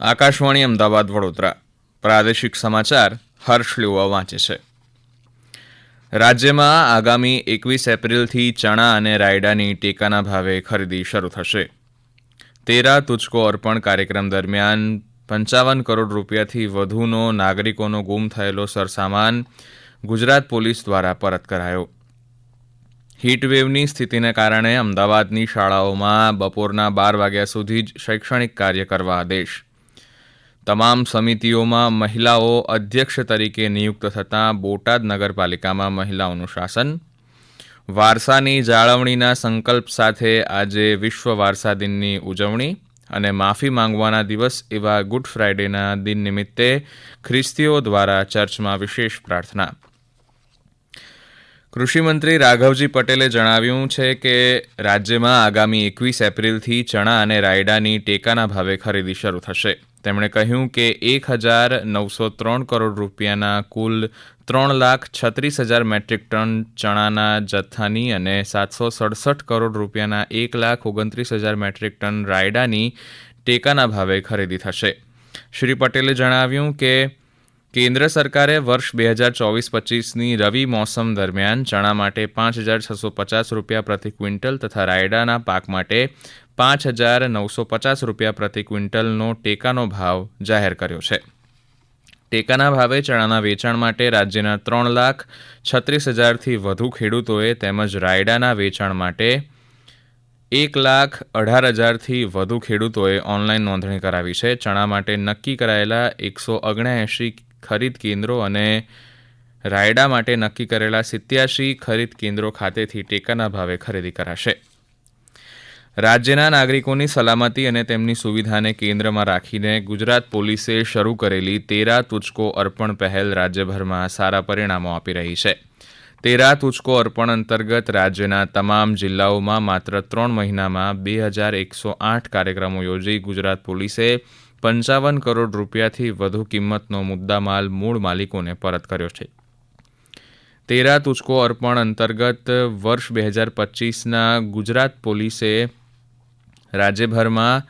આકાશવાણી અમદાવાદ વડોદરા. પ્રાદેશિક સમાચાર હર્ષ લેવા વાંચે છે. રાજ્યમાં આગામી એકવીસ એપ્રિલથી ચણા અને રાયડાની ટેકાના ભાવે ખરીદી શરૂ થશે. તેરા તુચકો અર્પણ કાર્યક્રમ દરમિયાન પંચાવન કરોડ રૂપિયાથી વધુનો નાગરિકોનો ગુમ થયેલો સરસામાન ગુજરાત પોલીસ દ્વારા પરત કરાયો. હીટવેવની સ્થિતિને કારણે અમદાવાદની શાળાઓમાં બપોરના બાર વાગ્યા સુધી જ શૈક્ષણિક કાર્ય કરવા આદેશ. તમામ સમિતિઓમાં મહિલાઓ અધ્યક્ષ તરીકે નિયુક્ત થતાં બોટાદ નગરપાલિકામાં મહિલાઓનું શાસન. વારસાની જાળવણીના સંકલ્પ સાથે આજે વિશ્વ વારસા દિનની ઉજવણી અને માફી માંગવાના દિવસ એવા ગુડ ફ્રાઇડેના દિન નિમિત્તે ખ્રિસ્તીઓ દ્વારા ચર્ચમાં વિશેષ પ્રાર્થના. કૃષિમંત્રી રાઘવજી પટેલે જણાવ્યું છે કે રાજ્યમાં આગામી એકવીસ એપ્રિલથી ચણા અને રાયડાની ટેકાના ભાવે ખરીદી શરૂ થશે. તેમણે કહ્યું કે એક હજાર નવસો ત્રણ કરોડ રૂપિયાના કુલ ત્રણ લાખ છત્રીસ હજાર મેટ્રિક ટન ચણાના જથ્થાની અને સાતસો સડસઠ કરોડ રૂપિયાના એક લાખ ઓગણત્રીસ હજાર મેટ્રિક ટન રાયડાની ટેકાના ભાવે ખરીદી થશે. શ્રી પટેલે જણાવ્યું કે કેન્દ્ર સરકારે વર્ષ બે હજાર ચોવીસ પચીસની રવિ મોસમ દરમિયાન ચણા માટે પાંચ હજાર છસો પચાસ રૂપિયા પ્રતિ ક્વિન્ટલ તથા રાયડાના પાક માટે પાંચ હજાર નવસો પચાસ રૂપિયા પ્રતિ ક્વિન્ટલનો ટેકાનો ભાવ જાહેર કર્યો છે. ટેકાના ભાવે ચણાના વેચાણ માટે રાજ્યના ત્રણ લાખ છત્રીસ હજારથી વધુ ખેડૂતોએ તેમજ રાયડાના વેચાણ માટે એક લાખ અઢાર હજારથી વધુ ખેડૂતોએ ઓનલાઈન નોંધણી કરાવી છે. ચણા માટે નક્કી કરાયેલા એકસો ઓગણએંશી ખરીદ કેન્દ્રો અને રાયડા માટે નક્કી કરેલા સિત્યાસી ખરીદ કેન્દ્રો ખાતેથી ટેકાના ભાવે ખરીદી કરાશે. રાજ્યના નાગરિકોની સલામતી અને તેમની સુવિધાને કેન્દ્રમાં રાખીને ગુજરાત પોલીસે શરૂ કરેલી તેરા તુચકો અર્પણ પહેલ રાજ્યભરમાં સારા પરિણામો આપી રહી છે. તેરા તુચકો અર્પણ અંતર્ગત રાજ્યના તમામ જિલ્લાઓમાં માત્ર ત્રણ મહિનામાં બે હજાર એકસો આઠ કાર્યક્રમો યોજી ગુજરાત પોલીસે પંચાવન કરોડ રૂપિયાથી વધુ કિંમતનો મુદ્દામાલ મૂળ માલિકોને પરત કર્યો છે. તેરા તુચકો અર્પણ અંતર્ગત વર્ષ બે હજાર પચીસના ગુજરાત પોલીસે રાજ્યભરમાં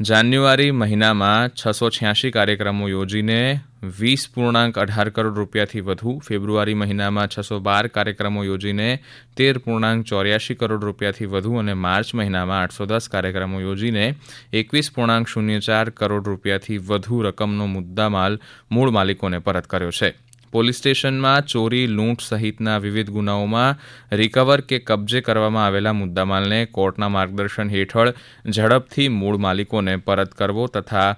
જાન્યુઆરી મહિનામાં છસો છ્યાસી કાર્યક્રમો યોજીને વીસ પૂર્ણાંક અઢાર કરોડ રૂપિયાથી વધુ. ફેબ્રુઆરી મહિનામાં છસો બાર કાર્યક્રમો યોજીને તેર પૂર્ણાંક ચોર્યાસી કરોડ રૂપિયાથી વધુ અને માર્ચ મહિનામાં આઠસો દસ કાર્યક્રમો યોજીને એકવીસ પૂર્ણાંક શૂન્ય ચાર કરોડ રૂપિયાથી વધુ રકમનો મુદ્દામાલ મૂળ માલિકોને પરત કર્યો છે. પોલીસ સ્ટેશનમાં ચોરી, લૂંટ સહિતના વિવિધ ગુનાઓમાં રિકવર કે કબજે કરવામાં આવેલા મુદ્દામાલને કોર્ટના માર્ગદર્શન હેઠળ ઝડપથી મૂળ માલિકોને પરત કરવો તથા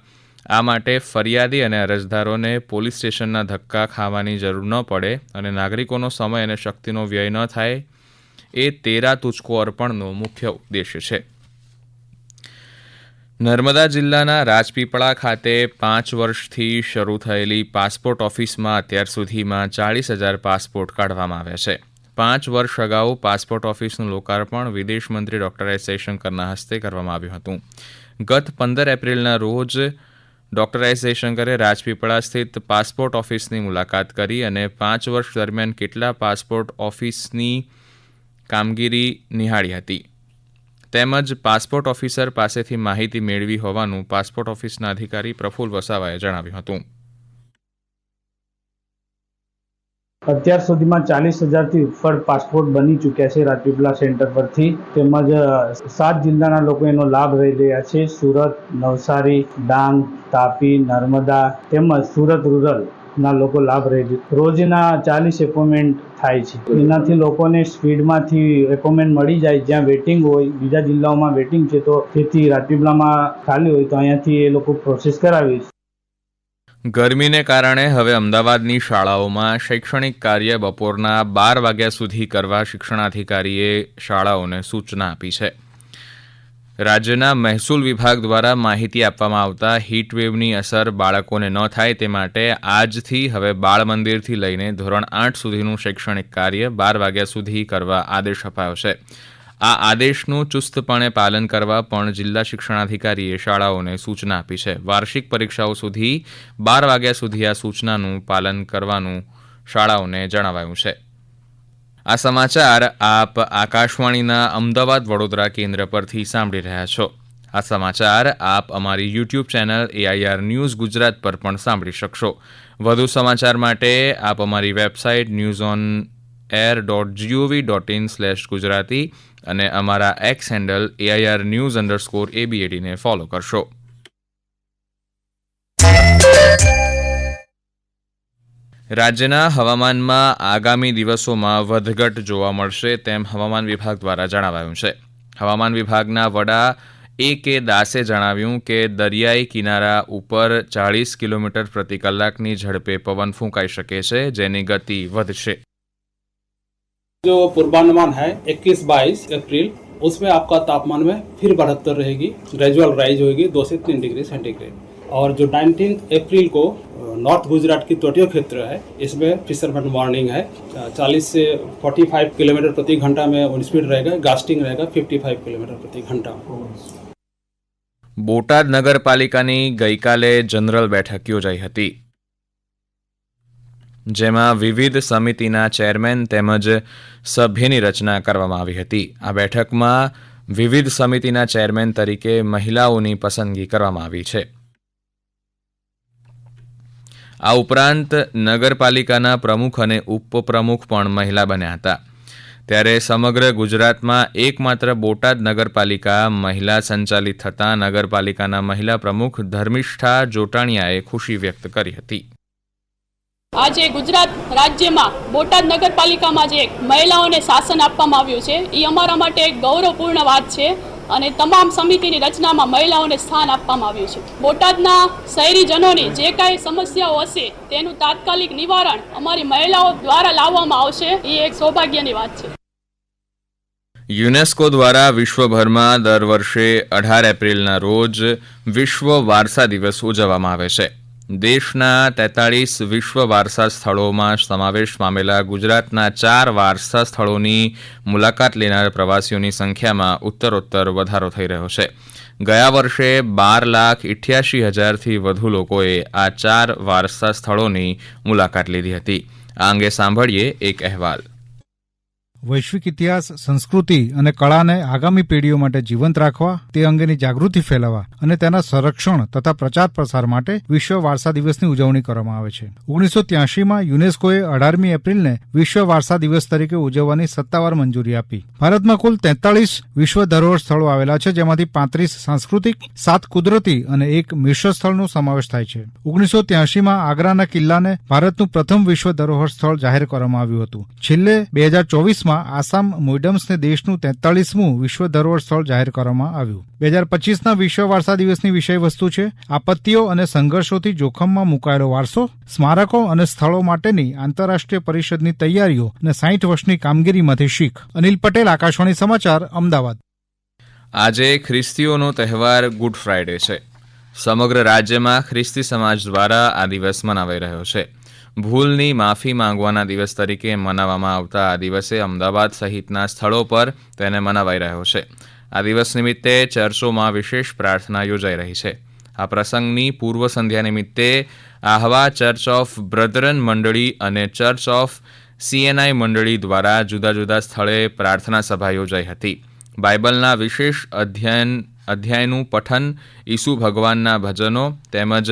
આ માટે ફરિયાદી અને અરજદારોને પોલીસ સ્ટેશનના ધક્કા ખાવાની જરૂર ન પડે અને નાગરિકોનો સમય અને શક્તિનો વ્યય ન થાય એ તેરા તુચકો અર્પણનો મુખ્ય ઉદ્દેશ્ય છે. નર્મદા જિલ્લાના રાજપીપળા ખાતે પાંચ વર્ષથી શરૂ થયેલી પાસપોર્ટ ઓફિસમાં અત્યાર સુધીમાં ચાળીસ હજાર પાસપોર્ટ કાઢવામાં આવ્યા છે. પાંચ વર્ષ અગાઉ પાસપોર્ટ ઓફિસનું લોકાર્પણ વિદેશ મંત્રી ડોક્ટર એસ જયશંકરના હસ્તે કરવામાં આવ્યું હતું. ગત પંદર એપ્રિલના રોજ ડોક્ટર એસ જયશંકરે રાજપીપળા સ્થિત પાસપોર્ટ ઓફિસની મુલાકાત કરી અને પાંચ વર્ષ દરમિયાન કેટલા પાસપોર્ટ ઓફિસની કામગીરી નિહાળી હતી. તેમજ પાસપોર્ટ ઓફિસર પાસેથી માહિતી મેળવી હોવાનું પાસપોર્ટ ઓફિસના અધિકારી પ્રફુલ વસાવાએ જણાવ્યું હતું. અત્યાર સુધીમાં ચાલીસ હજારથી ઉપર પાસપોર્ટ બની ચૂક્યા છે રાજપીપલા સેન્ટર પરથી. તેમજ સાત જિલ્લાના લોકો એનો લાભ લઈ રહ્યા છે. સુરત, નવસારી, ડાંગ, તાપી, નર્મદા તેમજ સુરત રૂરલ ના લોકો લાભ રહે રોજના ચાલીસ એપોઇન્ટમેન્ટ થાય છે. એનાથી લોકોને સ્પીડમાંથી એપોઇન્ટમેન્ટ મળી જાય, જ્યાં વેટિંગ હોય, બીજા જિલ્લાઓમાં વેટિંગ છે તો તેથી રાજપીપલામાં ખાલી હોય તો અહીંયાથી એ લોકો પ્રોસેસ કરાવી ગરમીને કારણે હવે અમદાવાદની શાળાઓમાં શૈક્ષણિક કાર્ય બપોરના બાર વાગ્યા સુધી કરવા શિક્ષણાધિકારીએ શાળાઓને સૂચના આપી છે. રાજ્યના મહેસૂલ વિભાગ દ્વારા માહિતી આપવામાં આવતા હીટવેવની અસર બાળકોને ન થાય તે માટે આજથી હવે બાળ મંદિરથી લઈને ધોરણ આઠ સુધીનું શૈક્ષણિક કાર્ય બાર વાગ્યા સુધી કરવા આદેશ અપાયો છે. આ આદેશનું ચુસ્તપણે પાલન કરવા પણ જિલ્લા શિક્ષણાધિકારીએ શાળાઓને સૂચના આપી છે. વાર્ષિક પરીક્ષાઓ સુધી બાર વાગ્યા સુધી આ સૂચનાનું પાલન કરવાનું શાળાઓને જણાવાયું છે. આ સમાચાર આપ આકાશવાણીના અમદાવાદ વડોદરા કેન્દ્ર પરથી સાંભળી રહ્યા છો. આ સમાચાર આપ અમારી YouTube channel AIR news Gujarat પર પણ સાંભળી શકશો. વધુ સમાચાર માટે આપ અમારી website news on air dot GOV dot in slash Gujarati અને અમારા X handle AIR news underscore એબીએડીને follow કરશો. રાજ્યના હવામાનમાં આગામી દિવસોમાં વધઘટ જોવા મળશે તેમ હવામાન વિભાગ દ્વારા જણાવાયું છે. હવામાન વિભાગના વડા એ કે દાસે જણાવ્યું કે દરિયાઈ કિનારા ઉપર ચાળીસ કિલોમીટર પ્રતિ કલાકની ઝડપે પવન ફૂંકાઈ શકે છે, જેની ગતિ વધશે. जो पूर्वानुमान है 21 22 अप्रैल उसमें आपका तापमान में फिर बढ़ोत्तर रहेगी ग्रेजुअल राइज होगी दो से तीन डिग्री सेंटीग्रेड और जो 19 अप्रैल को नॉर्थ गुजरात की तटीय क्षेत्र है इसमें फिशरमैन वार्निंग है 40 से 45 किलोमीटर प्रति घंटा में विंड स्पीड रहेगा गास्टिंग रहेगा 55 किलोमीटर प्रति घंटा બોટાદ નગરપાલિકાની ગઈકાલે જનરલ બેઠક યોજાઈ હતી જેમાં વિવિધ સમિતિના ચેરમેન તેમજ સભ્યની રચના કરવામાં આવી હતી. આ બેઠકમાં વિવિધ સમિતિના ચેરમેન તરીકે મહિલાઓની પસંદગી કરવામાં આવી છે. આ ઉપરાંત નગરપાલિકાના પ્રમુખ અને ઉપપ્રમુખ પણ મહિલા બન્યા હતા. ત્યારે સમગ્ર ગુજરાતમાં એકમાત્ર બોટાદ નગરપાલિકા મહિલા સંચાલિત થતાં નગરપાલિકાના મહિલા પ્રમુખ ધર્મિષ્ઠા જોટાણીયાએ ખુશી વ્યક્ત કરી હતી. આજે ગુજરાત રાજ્યમાં બોટાદ નગરપાલિકામાં જે મહિલાઓને શાસન આપવામાં આવ્યું છે એ અમારા માટે એક ગૌરવપૂર્ણ વાત છે અને તમામ સમિતિની રચનામાં મહિલાઓને સ્થાન આપવામાં આવ્યું છે. બોટાદના શહેરીજનોની જે કાંઈ સમસ્યાઓ હશે, તેનું તાત્કાલિક નિવારણ અમારી મહિલાઓ દ્વારા લાવવામાં આવશે એ એક સૌભાગ્યની વાત છે. યુનેસ્કો દ્વારા વિશ્વભરમાં દર વર્ષે અઢાર એપ્રિલના રોજ વિશ્વ વારસા દિવસ ઉજવવામાં આવે છે. દેશના તેતાળીસ વિશ્વ વારસા સ્થળોમાં સમાવેશ પામેલા ગુજરાતના ચાર વારસા સ્થળોની મુલાકાત લેનાર પ્રવાસીઓની સંખ્યામાં ઉત્તરોત્તર વધારો થઈ રહ્યો છે. ગયા વર્ષે બાર લાખ ઇઠ્યાસી હજારથી વધુ લોકોએ આ ચાર વારસા સ્થળોની મુલાકાત લીધી હતી. આ અંગે સાંભળીએ એક અહેવાલ. વૈશ્વિક ઇતિહાસ, સંસ્કૃતિ અને કળાને આગામી પેઢીઓ માટે જીવંત રાખવા, તે અંગેની જાગૃતિ ફેલાવવા અને તેના સંરક્ષણ તથા પ્રચાર પ્રસાર માટે વિશ્વ વારસા દિવસની ઉજવણી કરવામાં આવે છે. ઓગણીસો ત્યાસીમાં યુનેસ્કોએ અઢારમી એપ્રિલને વિશ્વ વારસા દિવસ તરીકે ઉજવવાની સત્તાવાર મંજૂરી આપી. ભારતમાં કુલ તેતાળીસ વિશ્વ ધરોહર સ્થળો આવેલા છે, જેમાંથી પાંત્રીસ સાંસ્કૃતિક, સાત કુદરતી અને એક મિશ્ર સ્થળનો સમાવેશ થાય છે. ઓગણીસો ત્યાસીમાં આગ્રાના કિલ્લાને ભારતનું પ્રથમ વિશ્વ ધરોહર સ્થળ જાહેર કરવામાં આવ્યું હતું. છેલ્લે બે હજાર ચોવીસમાં આસામ મોઇડમ્સને દેશનું તેતાળીસમું વિશ્વ ધરોહર સ્થળ જાહેર કરવામાં આવ્યું. બે હજાર પચીસના વિશ્વ વારસા દિવસની વિષય વસ્તુ છે, આપત્તિઓ અને સંઘર્ષોથી જોખમમાં મુકાયેલો વારસો, સ્મારકો અને સ્થળો માટેની આંતરરાષ્ટ્રીય પરિષદની તૈયારીઓ અને સાઠ વર્ષની કામગીરીમાંથી શીખ. અનિલ પટેલ, આકાશવાણી સમાચાર, અમદાવાદ. આજે ખ્રિસ્તીઓનો તહેવાર ગુડ ફ્રાઇડે છે. સમગ્ર રાજ્યમાં ખ્રિસ્તી સમાજ દ્વારા આ દિવસ મનાવાઈ રહ્યો છે. ભૂલની માફી માંગવાના દિવસ તરીકે મનાવવામાં આવતા આ દિવસે અમદાવાદ સહિતના સ્થળો પર તેને મનાવાઈ રહ્યો છે. આ દિવસ નિમિત્તે ચર્ચોમાં વિશેષ પ્રાર્થના યોજાઈ રહી છે. આ પ્રસંગની પૂર્વ સંધ્યા નિમિત્તે આહવા ચર્ચ ઓફ બ્રધરન મંડળી અને ચર્ચ ઓફ સીએનઆઈ મંડળી દ્વારા જુદા જુદા સ્થળે પ્રાર્થના સભા યોજાઈ હતી. બાઇબલના વિશેષ અધ્યયન, અધ્યાયનું પઠન ઈસુ ભગવાનના ભજનો તેમજ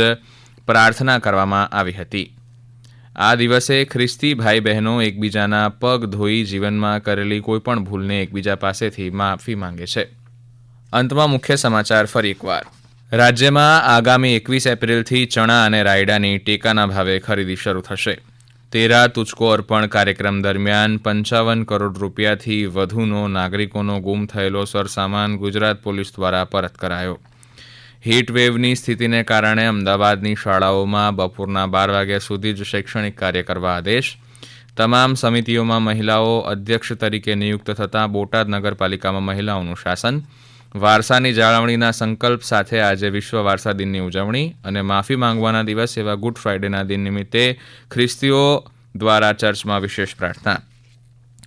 પ્રાર્થના કરવામાં આવી હતી. આ દિવસે ખ્રિસ્તી ભાઈ બહેનો એકબીજાના પગ ધોઈ જીવનમાં કરેલી કોઈપણ ભૂલને એકબીજા પાસેથી માફી માંગે છે. અંતમાં મુખ્ય સમાચાર ફરી એકવાર. રાજ્યમાં આગામી એકવીસ એપ્રિલથી ચણા અને રાયડાની ટેકાના ભાવે ખરીદી શરૂ થશે. તેરા તુચકો અર્પણ કાર્યક્રમ દરમિયાન પંચાવન કરોડ રૂપિયાથી વધુનો નાગરિકોનો ગુમ થયેલો સરસામાન ગુજરાત પોલીસ દ્વારા પરત કરાયો. હીટવેવની સ્થિતિને કારણે અમદાવાદની શાળાઓમાં બપોરના બાર વાગ્યા સુધી જ શૈક્ષણિક કાર્ય કરવા આદેશ. તમામ સમિતિઓમાં મહિલાઓ અધ્યક્ષ તરીકે નિયુક્ત થતાં બોટાદ નગરપાલિકામાં મહિલાઓનું શાસન. વારસાની જાળવણીના સંકલ્પ સાથે આજે વિશ્વ વારસા દિનની ઉજવણી અને માફી માંગવાના દિવસ એવા ગુડ ફ્રાઇડેના દિન નિમિત્તે ખ્રિસ્તીઓ દ્વારા ચર્ચમાં વિશેષ પ્રાર્થના.